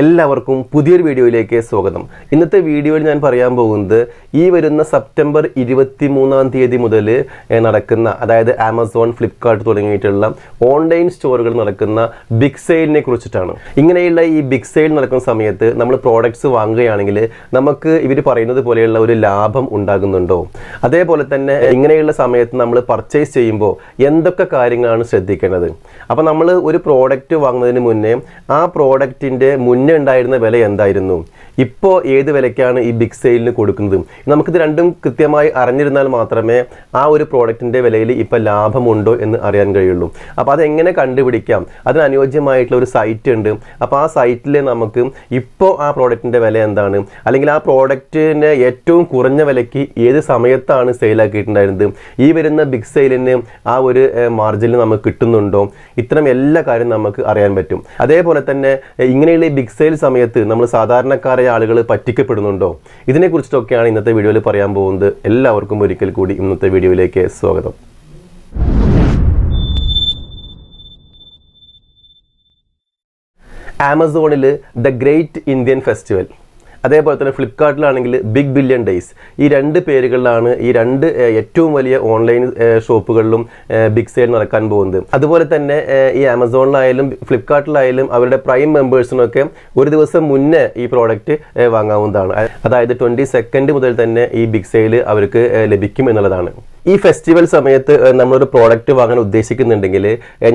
എല്ലാവർക്കും പുതിയൊരു വീഡിയോയിലേക്ക് സ്വാഗതം. ഇന്നത്തെ വീഡിയോയിൽ ഞാൻ പറയാൻ പോകുന്നത് ഈ വരുന്ന സെപ്റ്റംബർ ഇരുപത്തി മൂന്നാം തീയതി മുതൽ നടക്കുന്ന അതായത് ആമസോൺ ഫ്ലിപ്കാർട്ട് തുടങ്ങിയിട്ടുള്ള ഓൺലൈൻ സ്റ്റോറുകൾ നടക്കുന്ന ബിഗ് സെയിലിനെ കുറിച്ചിട്ടാണ്. ഇങ്ങനെയുള്ള ഈ ബിഗ് സെയിൽ നടക്കുന്ന സമയത്ത് നമ്മൾ പ്രോഡക്ട്സ് വാങ്ങുകയാണെങ്കിൽ നമുക്ക് ഇവർ പറയുന്നത് പോലെയുള്ള ഒരു ലാഭം ഉണ്ടാകുന്നുണ്ടോ? അതേപോലെ തന്നെ ഇങ്ങനെയുള്ള സമയത്ത് നമ്മൾ പർച്ചേസ് ചെയ്യുമ്പോൾ എന്തൊക്കെ കാര്യങ്ങളാണ് ശ്രദ്ധിക്കേണ്ടത്? അപ്പോൾ നമ്മൾ ഒരു പ്രോഡക്റ്റ് വാങ്ങുന്നതിന് മുന്നേ ആ പ്രോഡക്റ്റിന്റെ മുന്നേ ഉണ്ടായിരുന്ന വില എന്തായിരുന്നു? ഇപ്പോൾ ഏത് വിലയ്ക്കാണ് ഈ ബിഗ് സെയിലിന് കൊടുക്കുന്നത്? നമുക്കിത് രണ്ടും കൃത്യമായി അറിഞ്ഞിരുന്നാൽ മാത്രമേ ആ ഒരു പ്രോഡക്റ്റിന്റെ വിലയിൽ ഇപ്പോൾ ലാഭമുണ്ടോ എന്ന് അറിയാൻ കഴിയുള്ളൂ. അപ്പോൾ അതെങ്ങനെ കണ്ടുപിടിക്കാം? അതിന് അനുയോജ്യമായിട്ടുള്ള ഒരു സൈറ്റ് ഉണ്ട്. അപ്പോൾ ആ സൈറ്റിൽ നമുക്ക് ഇപ്പോൾ ആ പ്രോഡക്റ്റിന്റെ വില എന്താണ്? അല്ലെങ്കിൽ ആ പ്രോഡക്റ്റിന് ഏറ്റവും കുറഞ്ഞ വിലയ്ക്ക് ഏത് സമയത്താണ് സെയിലാക്കിയിട്ടുണ്ടായിരുന്നത് ഈ വരുന്ന ബിഗ് സെയിലിന് ആ ഒരു മാർജിൻ നമുക്ക് കിട്ടുന്നുണ്ടോ? ഇത്തരം എല്ലാ കാര്യം നമുക്ക് അറിയാൻ പറ്റും. അതേപോലെ തന്നെ ഇങ്ങനെയുള്ള ഈ ബിഗ് സെയിൽ സമയത്ത് നമ്മൾ സാധാരണക്കാരായ ആളുകൾ പറ്റിക്കപ്പെടുന്നുണ്ടോ? ഇതിനെക്കുറിച്ചിട്ടൊക്കെയാണ് ഇന്നത്തെ വീഡിയോയിൽ പറയാൻ പോകുന്നത്. എല്ലാവർക്കും ഒരിക്കൽ കൂടി ഇന്നത്തെ വീഡിയോയിലേക്ക് സ്വാഗതം. ആമസോണിൽ ദ ഗ്രേറ്റ് ഇന്ത്യൻ ഫെസ്റ്റിവൽ. അതേപോലെ തന്നെ ഫ്ലിപ്കാർട്ടിലാണെങ്കിൽ ബിഗ് ബില്യൺ ഡേയ്സ് ഈ രണ്ട് പേരുകളിലാണ് ഈ രണ്ട് ഏറ്റവും വലിയ ഓൺലൈൻ ഷോപ്പുകളിലും ബിഗ് സെയിൽ നടക്കാൻ പോകുന്നത്. അതുപോലെ തന്നെ ഈ ആമസോണിലായാലും ഫ്ലിപ്കാർട്ടിലായാലും അവരുടെ പ്രൈം മെമ്പേഴ്സിനൊക്കെ ഒരു ദിവസം മുന്നേ ഈ പ്രോഡക്റ്റ് വാങ്ങാവുന്നതാണ്. അതായത് ട്വന്റി സെക്കൻഡ് മുതൽ തന്നെ ഈ ബിഗ് സെയിൽ അവർക്ക് ലഭിക്കും എന്നുള്ളതാണ്. ഈ ഫെസ്റ്റിവൽ സമയത്ത് നമ്മളൊരു പ്രോഡക്റ്റ് വാങ്ങാൻ ഉദ്ദേശിക്കുന്നുണ്ടെങ്കിൽ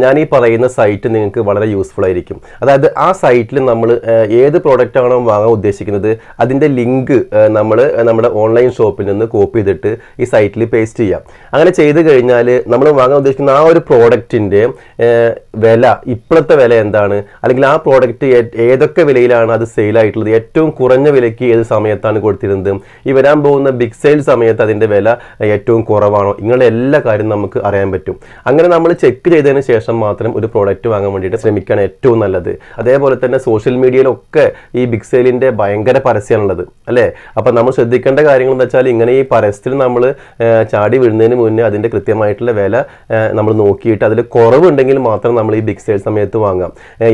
ഞാൻ ഈ പറയുന്ന സൈറ്റ് നിങ്ങൾക്ക് വളരെ യൂസ്ഫുൾ ആയിരിക്കും. അതായത് ആ സൈറ്റിൽ നമ്മൾ ഏത് പ്രോഡക്റ്റ് ആണോ വാങ്ങാൻ ഉദ്ദേശിക്കുന്നത് അതിന്റെ ലിങ്ക് നമ്മൾ നമ്മുടെ ഓൺലൈൻ ഷോപ്പിൽ നിന്ന് കോപ്പി ചെയ്തിട്ട് ഈ സൈറ്റിൽ പേസ്റ്റ് ചെയ്യാം. അങ്ങനെ ചെയ്ത് കഴിഞ്ഞാൽ നമ്മൾ വാങ്ങാൻ ഉദ്ദേശിക്കുന്ന ആ ഒരു പ്രോഡക്റ്റിന്റെ വില ഇപ്പോഴത്തെ വില എന്താണ്? അല്ലെങ്കിൽ ആ പ്രോഡക്റ്റ് ഏതൊക്കെ വിലയിലാണ് അത് സെയിലായിട്ടുള്ളത് ഏറ്റവും കുറഞ്ഞ വിലയ്ക്ക് ഏത് സമയത്താണ് കൊടുത്തിരുന്നത്? ഈ വരാൻ പോകുന്ന ബിഗ് സെയിൽ സമയത്ത് അതിന്റെ വില ഏറ്റവും കുറവാണോ. ഇങ്ങനെയുള്ള എല്ലാ കാര്യം നമുക്ക് അറിയാൻ പറ്റും. അങ്ങനെ നമ്മൾ ചെക്ക് ചെയ്തതിന് ശേഷം മാത്രം ഒരു പ്രോഡക്റ്റ് വാങ്ങാൻ വേണ്ടിയിട്ട് ശ്രമിക്കുകയാണ് ഏറ്റവും നല്ലത്. അതേപോലെ തന്നെ സോഷ്യൽ മീഡിയയിലൊക്കെ ഈ ബിഗ് സെയിലിന്റെ ഭയങ്കര പരസ്യമാണുള്ളത് അല്ലേ? അപ്പോൾ നമ്മൾ ശ്രദ്ധിക്കേണ്ട കാര്യങ്ങൾ എന്ന് വെച്ചാൽ ഇങ്ങനെ ഈ പരസ്യത്തിൽ നമ്മൾ ചാടി വീഴുന്നതിന് മുന്നേ അതിന്റെ കൃത്യമായിട്ടുള്ള വില നമ്മൾ നോക്കിയിട്ട് അതിൽ കുറവുണ്ടെങ്കിൽ മാത്രം നമ്മൾ ഈ ബിഗ് സെയിൽ സമയത്ത് വാങ്ങാം.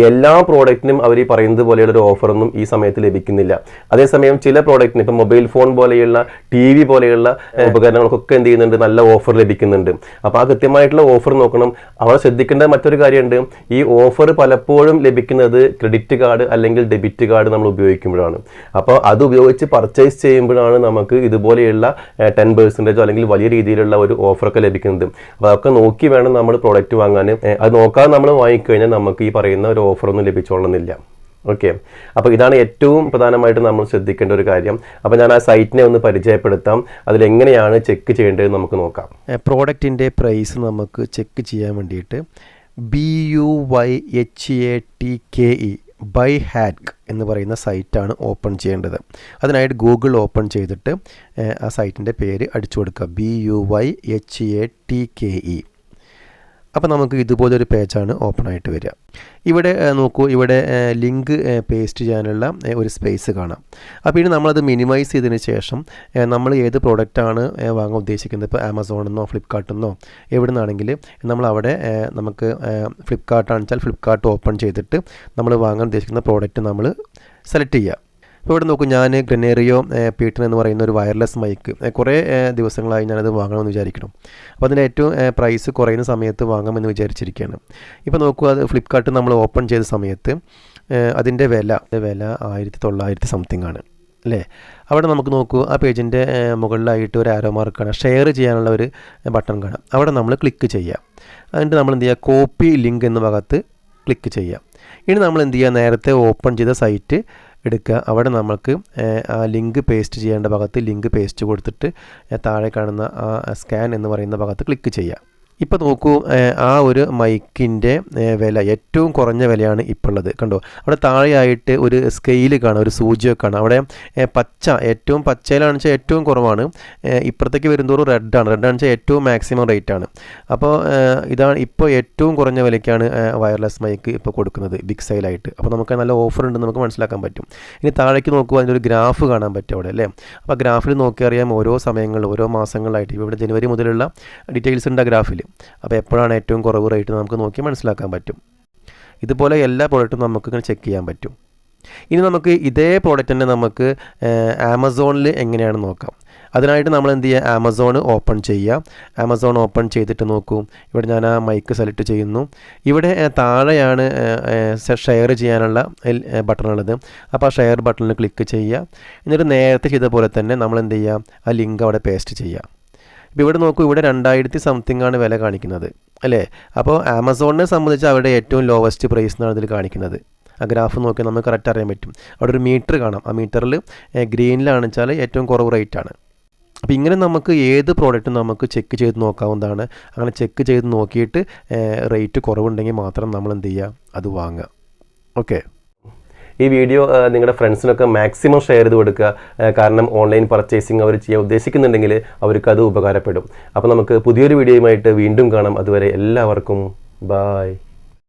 എല്ലാ പ്രോഡക്റ്റിനും അവർ ഈ പറയുന്നത് പോലെയുള്ള ഒരു ഓഫറൊന്നും ഈ സമയത്ത് ലഭിക്കുന്നില്ല. അതേസമയം ചില പ്രോഡക്റ്റിന് ഇപ്പം മൊബൈൽ ഫോൺ പോലെയുള്ള ടി വി പോലെയുള്ള ഉപകരണങ്ങൾക്കൊക്കെ എന്ത് ചെയ്യുന്നുണ്ട്? നല്ല ഓഫർ ലഭിക്കുന്നുണ്ട്. അപ്പോൾ ആ കൃത്യമായിട്ടുള്ള ഓഫർ നോക്കണം. അവിടെ ശ്രദ്ധിക്കേണ്ട മറ്റൊരു കാര്യമുണ്ട്. ഈ ഓഫർ പലപ്പോഴും ലഭിക്കുന്നത് ക്രെഡിറ്റ് കാർഡ് അല്ലെങ്കിൽ ഡെബിറ്റ് കാർഡ് നമ്മൾ ഉപയോഗിക്കുമ്പോഴാണ്. അപ്പോൾ അത് ഉപയോഗിച്ച് പർച്ചേസ് ചെയ്യുമ്പോഴാണ് നമുക്ക് ഇതുപോലെയുള്ള ടെൻ പെർസെന്റേജോ അല്ലെങ്കിൽ വലിയ രീതിയിലുള്ള ഒരു ഓഫറൊക്കെ ലഭിക്കുന്നത്. അപ്പോൾ അതൊക്കെ നോക്കി വേണം നമ്മൾ പ്രോഡക്റ്റ് വാങ്ങാൻ. അത് നോക്കാതെ നമ്മൾ വാങ്ങിക്കഴിഞ്ഞാൽ നമുക്ക് ഈ പറയുന്ന ഒരു ഓഫറൊന്നും ലഭിച്ചോളണമെന്നില്ല. ഓക്കെ അപ്പോൾ ഇതാണ് ഏറ്റവും പ്രധാനമായിട്ട് നമ്മൾ ശ്രദ്ധിക്കേണ്ട ഒരു കാര്യം. അപ്പോൾ ഞാൻ ആ സൈറ്റിനെ ഒന്ന് പരിചയപ്പെടുത്താം. അതിൽ എങ്ങനെയാണ് ചെക്ക് ചെയ്യേണ്ടത് നമുക്ക് നോക്കാം. പ്രോഡക്റ്റിന്റെ പ്രൈസ് നമുക്ക് ചെക്ക് ചെയ്യാൻ വേണ്ടിയിട്ട് B U Y H A T K E buy hack എന്ന് പറയുന്ന സൈറ്റാണ് ഓപ്പൺ ചെയ്യേണ്ടത്. അതിനായിട്ട് ഗൂഗിൾ ഓപ്പൺ ചെയ്തിട്ട് ആ സൈറ്റിന്റെ പേര് അടിച്ചു കൊടുക്കുക. B U Y H A T K E അപ്പോൾ നമുക്ക് ഇതുപോലൊരു പേജാണ് ഓപ്പൺ ആയിട്ട് വരിക. ഇവിടെ നോക്കൂ ഇവിടെ ലിങ്ക് പേസ്റ്റ് ചെയ്യാനുള്ള ഒരു സ്പേസ് കാണാം. അപ്പോൾ ഇനി നമ്മളത് മിനിമൈസ് ചെയ്തതിന് ശേഷം നമ്മൾ ഏത് പ്രോഡക്റ്റാണ് വാങ്ങാൻ ഉദ്ദേശിക്കുന്നത്? ഇപ്പോൾ ഫ്ലിപ്കാർട്ടിൽ നിന്നോ എവിടെ നിന്നാണെങ്കിൽ നമ്മൾ അവിടെ നമുക്ക് ഫ്ലിപ്കാർട്ടാണെന്ന് വെച്ചാൽ ഫ്ലിപ്കാർട്ട് ഓപ്പൺ ചെയ്തിട്ട് നമ്മൾ വാങ്ങാൻ ഉദ്ദേശിക്കുന്ന പ്രോഡക്റ്റ് നമ്മൾ സെലക്ട് ചെയ്യുക. ഇപ്പോൾ ഇവിടെ നോക്കും ഞാൻ ഗ്രനേറിയോ പീട്ടൺ എന്ന് പറയുന്ന ഒരു വയർലെസ് മൈക്ക് കുറേ ദിവസങ്ങളായി ഞാനത് വാങ്ങണമെന്ന് വിചാരിക്കണം അപ്പോൾ അതിന്റെ ഏറ്റവും പ്രൈസ് കുറയുന്ന സമയത്ത് വാങ്ങാമെന്ന് വിചാരിച്ചിരിക്കുകയാണ്. ഇപ്പോൾ നോക്കുക അത് ഫ്ലിപ്കാർട്ട് നമ്മൾ ഓപ്പൺ ചെയ്ത സമയത്ത് അതിന്റെ വില വില ആയിരത്തി തൊള്ളായിരത്തി സംതിങ് ആണ് അല്ലേ? അവിടെ നമുക്ക് നോക്കൂ ആ പേജിന്റെ മുകളിലായിട്ട് ഒരു ആരോ മാർക്ക് കാണാം. ഷെയർ ചെയ്യാനുള്ള ഒരു ബട്ടൺ കാണാം. അവിടെ നമ്മൾ ക്ലിക്ക് ചെയ്യാം. അതിന്റെ നമ്മൾ എന്ത് ചെയ്യുക? കോപ്പി ലിങ്ക് എന്ന ഭാഗത്ത് ക്ലിക്ക് ചെയ്യാം. ഇനി നമ്മൾ എന്ത് ചെയ്യുക? നേരത്തെ ഓപ്പൺ ചെയ്ത സൈറ്റ് എടുക്കുക. അവിടെ നമുക്ക് ആ ലിങ്ക് പേസ്റ്റ് ചെയ്യേണ്ട ഭാഗത്ത് ലിങ്ക് പേസ്റ്റ് കൊടുത്തിട്ട് താഴെ കാണുന്ന ആ സ്കാൻ എന്ന് പറയുന്ന ഭാഗത്ത് ക്ലിക്ക് ചെയ്യുക. ഇപ്പോൾ നോക്കൂ ആ ഒരു മൈക്കിന്റെ വില ഏറ്റവും കുറഞ്ഞ വിലയാണ് ഇപ്പോൾ ഉള്ളത് കണ്ടോ? അവിടെ താഴെയായിട്ട് ഒരു സ്കെയിൽ കാണാം ഒരു സൂചിയൊക്കെ കാണാം. അവിടെ പച്ച ഏറ്റവും പച്ചയിലാണെന്ന് വെച്ചാൽ ഏറ്റവും കുറവാണ്. ഇപ്പുറത്തേക്ക് വരുന്നതോറും റെഡാണ്. റെഡാണെന്ന് വെച്ചാൽ ഏറ്റവും മാക്സിമം റേറ്റ് ആണ്. അപ്പോൾ ഇതാണ് ഇപ്പോൾ ഏറ്റവും കുറഞ്ഞ വിലയ്ക്കാണ് വയർലെസ് മൈക്ക് ഇപ്പോൾ കൊടുക്കുന്നത് ബിഗ് സെയിലായിട്ട് അപ്പോൾ നമുക്ക് നല്ല ഓഫർ ഉണ്ടെന്ന് നമുക്ക് മനസ്സിലാക്കാൻ പറ്റും. ഇനി താഴേക്ക് നോക്കുക അതിന്റെ ഒരു ഗ്രാഫ് കാണാൻ പറ്റും അവിടെ അല്ലേ? അപ്പോൾ ഗ്രാഫിൽ നോക്കി അറിയാം ഓരോ സമയങ്ങളിൽ ഓരോ മാസങ്ങളിലായിട്ട്. ഇപ്പോൾ ഇവിടെ ജനുവരി മുതലുള്ള ഡീറ്റെയിൽസ് ഉണ്ട് ആ ഗ്രാഫിൽ അപ്പോൾ എപ്പോഴാണ് ഏറ്റവും കുറവ് റേറ്റ് നമുക്ക് നോക്കി മനസ്സിലാക്കാൻ പറ്റും. ഇതുപോലെ എല്ലാ പ്രോഡക്റ്റും നമുക്ക് ഇങ്ങനെ ചെക്ക് ചെയ്യാൻ പറ്റും. ഇനി നമുക്ക് ഇതേ പ്രോഡക്റ്റ് തന്നെ നമുക്ക് ആമസോണിൽ എങ്ങനെയാണ് നോക്കാം. അതിനായിട്ട് നമ്മൾ എന്ത് ചെയ്യുക? ആമസോൺ ഓപ്പൺ ചെയ്യുക. ആമസോൺ ഓപ്പൺ ചെയ്തിട്ട് നോക്കൂ. ഇവിടെ ഞാൻ ആ മൈക്ക് സെലക്ട് ചെയ്യുന്നു. ഇവിടെ താഴെയാണ് ഷെയർ ചെയ്യാനുള്ള ബട്ടണുള്ളത് അപ്പോൾ ആ ഷെയർ ബട്ടണിൽ ക്ലിക്ക് ചെയ്യുക. എന്നിട്ട് നേരത്തെ ചെയ്ത പോലെ തന്നെ നമ്മൾ എന്ത് ചെയ്യുക? ആ ലിങ്ക് അവിടെ പേസ്റ്റ് ചെയ്യുക. ഇപ്പോൾ ഇവിടെ നോക്കൂ ഇവിടെ രണ്ടായിരത്തി സംതിങ് ആണ് വില കാണിക്കുന്നത് അല്ലേ? അപ്പോൾ ആമസോണിനെ സംബന്ധിച്ച് അവരുടെ ഏറ്റവും ലോവസ്റ്റ് പ്രൈസ് എന്നാണ് ഇതിൽ കാണിക്കുന്നത്. ആ ഗ്രാഫ് നോക്കിയാൽ നമുക്ക് കറക്റ്റ് അറിയാൻ പറ്റും. അവിടെ ഒരു മീറ്റർ കാണാം. ആ മീറ്ററിൽ ഗ്രീനിലാണ് വെച്ചാൽ ഏറ്റവും കുറവ് റേറ്റ് ആണ്. അപ്പോൾ ഇങ്ങനെ നമുക്ക് ഏത് പ്രോഡക്റ്റും നമുക്ക് ചെക്ക് ചെയ്ത് നോക്കാവുന്നതാണ്. അങ്ങനെ ചെക്ക് ചെയ്ത് നോക്കിയിട്ട് റേറ്റ് കുറവുണ്ടെങ്കിൽ മാത്രം നമ്മൾ എന്ത് ചെയ്യുക? അത് വാങ്ങുക. ഓക്കെ ഈ വീഡിയോ നിങ്ങളുടെ ഫ്രണ്ട്സിനൊക്കെ മാക്സിമം ഷെയർ ചെയ്ത് കൊടുക്കുക. കാരണം ഓൺലൈൻ പർച്ചേസിങ് അവർ ചെയ്യാൻ ഉദ്ദേശിക്കുന്നുണ്ടെങ്കിൽ അവർക്ക് അത് ഉപകാരപ്പെടും. അപ്പോൾ നമുക്ക് പുതിയൊരു വീഡിയോയുമായിട്ട് വീണ്ടും കാണാം. അതുവരെ എല്ലാവർക്കും ബായ്